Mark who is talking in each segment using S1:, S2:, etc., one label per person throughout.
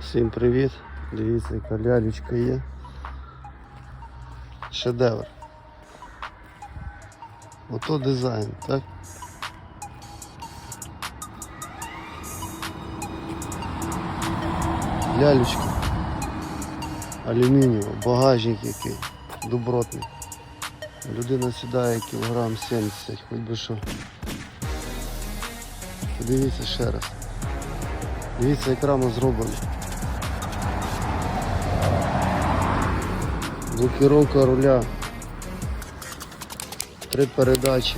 S1: Всім привіт! Дивіться, яка лялечка є. Шедевр. Ото дизайн, так? Лялечка. Алюмінієва, багажник який, добротний. Людина сідає кілограм 70, хоч би що. Подивіться ще раз. Дивіться, як рама зроблена. Блокировка руля. Три передачі.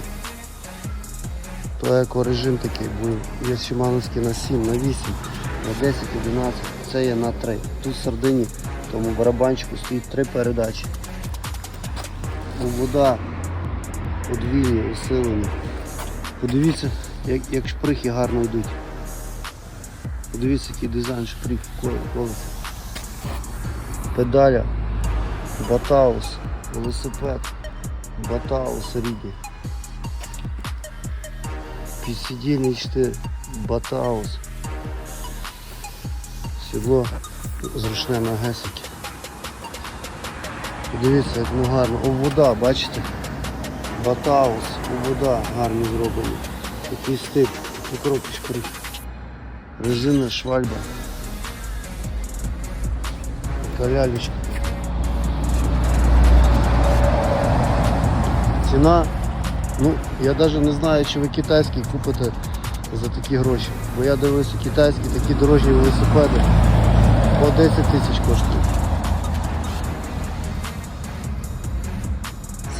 S1: То екорежим такий, бо є Шимановський на 7, на 8, на 10, 11, це є на 3. Тут в сардині, тому барабанчику стоїть три передачі. Вода подвійні, усилені. Подивіться, як, як шприхи гарно йдуть. Подивіться, який дизайн шприх колеса. Педаля, Батаус, велосипед, Батаус рідні. Підсидільнички, Батаус. Сідло зручне на гесики. Подивіться, як ну гарно. О, вода, бачите? Батаус, о, вода гарно зроблені. Такий стиль, покропки шприх. Резина швальба. Калялечка. Ціна, ну, я навіть не знаю, чи ви китайський купите за такі гроші. Бо я дивився китайські такі дорожні велосипеди по 10 тисяч коштують.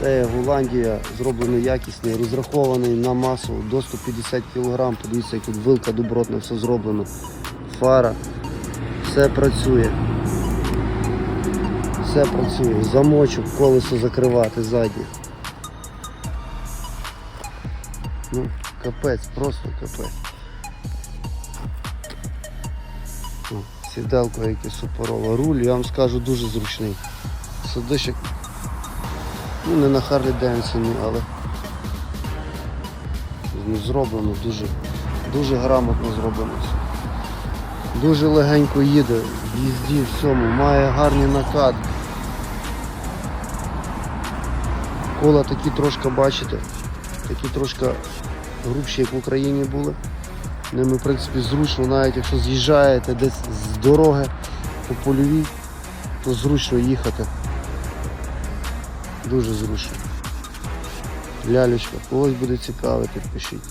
S1: Це Голландія, зроблений якісний, розрахований на масу до 150 кг. Подивіться, як тут вилка добротна, все зроблено. Фара, все працює. Все працює. Замочок, колесо закривати заднє. Ну, капець, просто капець. О, Сіделка яке суперова. Руль, я вам скажу, дуже зручний. Сидиш Ну, не на Харлі Девідсоні, але ну, зроблено дуже, дуже грамотно зроблено. Дуже легенько їде, в їзді всьому, має гарні накатки. Кола такі трошки, бачите, такі трошки грубші, як в Україні були. Ними, в принципі, зручно, навіть якщо з'їжджаєте десь з дороги по польовій, то зручно їхати. Дуже зручно. Лялечка, когось буде цікавити, пишіть.